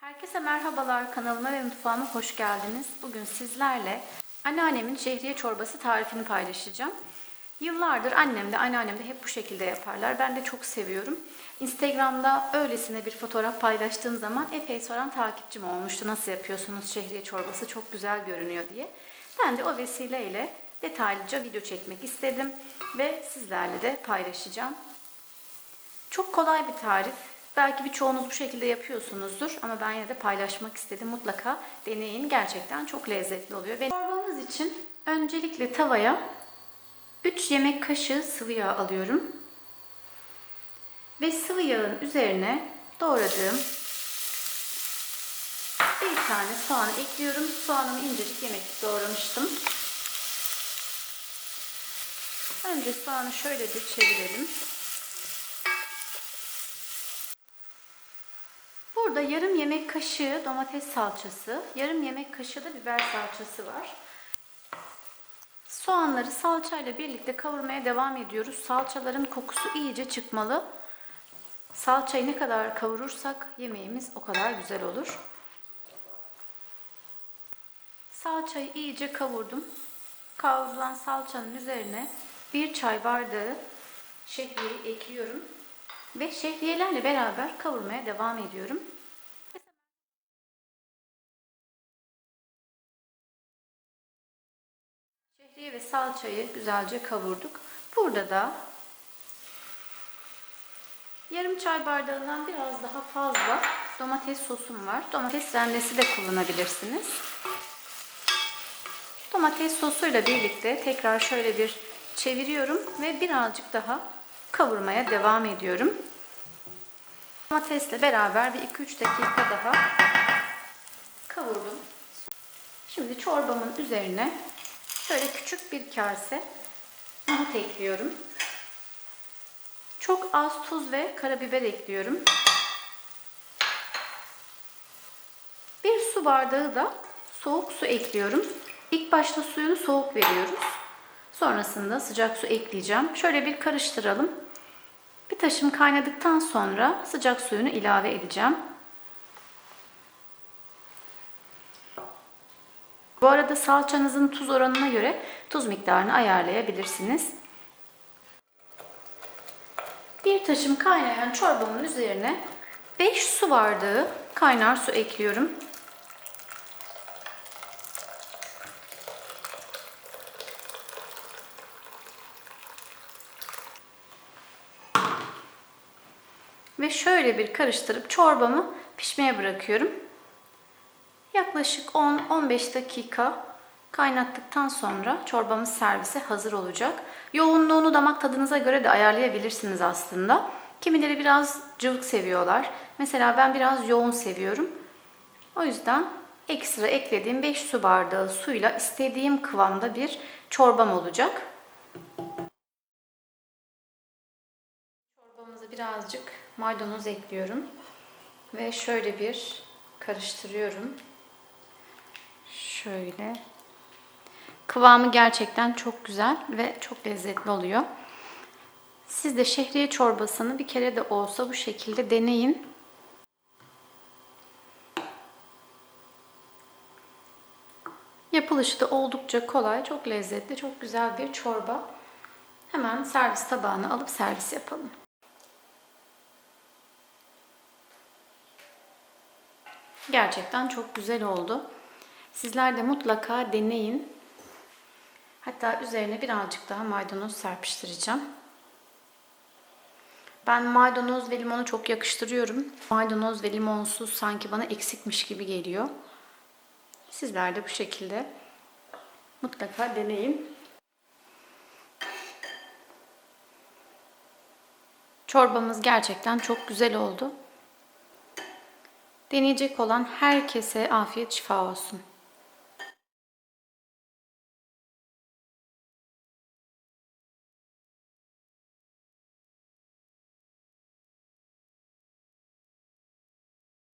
Herkese merhabalar kanalıma ve mutfağıma hoş geldiniz. Bugün sizlerle anneannemin şehriye çorbası tarifini paylaşacağım. Yıllardır annem de anneannem de hep bu şekilde yaparlar. Ben de çok seviyorum. Instagram'da öylesine bir fotoğraf paylaştığım zaman epey soran takipçim olmuştu. Nasıl yapıyorsunuz şehriye çorbası çok güzel görünüyor diye. Ben de o vesileyle detaylıca video çekmek istedim ve sizlerle de paylaşacağım. Çok kolay bir tarif. Belki birçoğunuz bu şekilde yapıyorsunuzdur ama ben yine de paylaşmak istedim. Mutlaka deneyin. Gerçekten çok lezzetli oluyor. Ve çorbamız için öncelikle tavaya 3 yemek kaşığı sıvı yağ alıyorum. Ve sıvı yağın üzerine doğradığım bir tane soğanı ekliyorum. Soğanımı incecik yemek doğramıştım. Önce soğanı şöyle bir çevirelim. Burada yarım yemek kaşığı domates salçası, yarım yemek kaşığı da biber salçası var. Soğanları salçayla birlikte kavurmaya devam ediyoruz. Salçaların kokusu iyice çıkmalı. Salçayı ne kadar kavurursak yemeğimiz o kadar güzel olur. Salçayı iyice kavurdum. Kavrulan salçanın üzerine bir çay bardağı şehriyeyi ekliyorum. Ve şehriyelerle beraber kavurmaya devam ediyorum. Şehriye ve salçayı güzelce kavurduk. Burada da yarım çay bardağından biraz daha fazla domates sosum var. Domates rendesi de kullanabilirsiniz. Domates sosuyla birlikte tekrar şöyle bir çeviriyorum ve birazcık daha kavurmaya devam ediyorum. Domatesle beraber bir 2-3 dakika daha kavurdum. Şimdi çorbamın üzerine şöyle küçük bir kase nohut ekliyorum. Çok az tuz ve karabiber ekliyorum. Bir su bardağı da soğuk su ekliyorum. İlk başta suyunu soğuk veriyoruz. Sonrasında sıcak su ekleyeceğim. Şöyle bir karıştıralım. Bir taşım kaynadıktan sonra sıcak suyunu ilave edeceğim. Bu arada salçanızın tuz oranına göre tuz miktarını ayarlayabilirsiniz. Bir taşım kaynayan çorbamın üzerine 5 su bardağı kaynar su ekliyorum. Ve şöyle bir karıştırıp çorbamı pişmeye bırakıyorum. Yaklaşık 10-15 dakika kaynattıktan sonra çorbamız servise hazır olacak. Yoğunluğunu damak tadınıza göre de ayarlayabilirsiniz aslında. Kimileri biraz cıvık seviyorlar. Mesela ben biraz yoğun seviyorum. O yüzden ekstra eklediğim 5 su bardağı suyla istediğim kıvamda bir çorbam olacak. Çorbamıza birazcık maydanoz ekliyorum. Ve şöyle bir karıştırıyorum. Şöyle. Kıvamı gerçekten çok güzel ve çok lezzetli oluyor. Siz de şehriye çorbasını bir kere de olsa bu şekilde deneyin. Yapılışı da oldukça kolay, çok lezzetli, çok güzel bir çorba. Hemen servis tabağına alıp servis yapalım. Gerçekten çok güzel oldu. Sizler de mutlaka deneyin. Hatta üzerine birazcık daha maydanoz serpiştireceğim. Ben maydanoz ve limonu çok yakıştırıyorum. Maydanoz ve limonsuz sanki bana eksikmiş gibi geliyor. Sizler de bu şekilde mutlaka deneyin. Çorbamız gerçekten çok güzel oldu. Deneyecek olan herkese afiyet şifa olsun.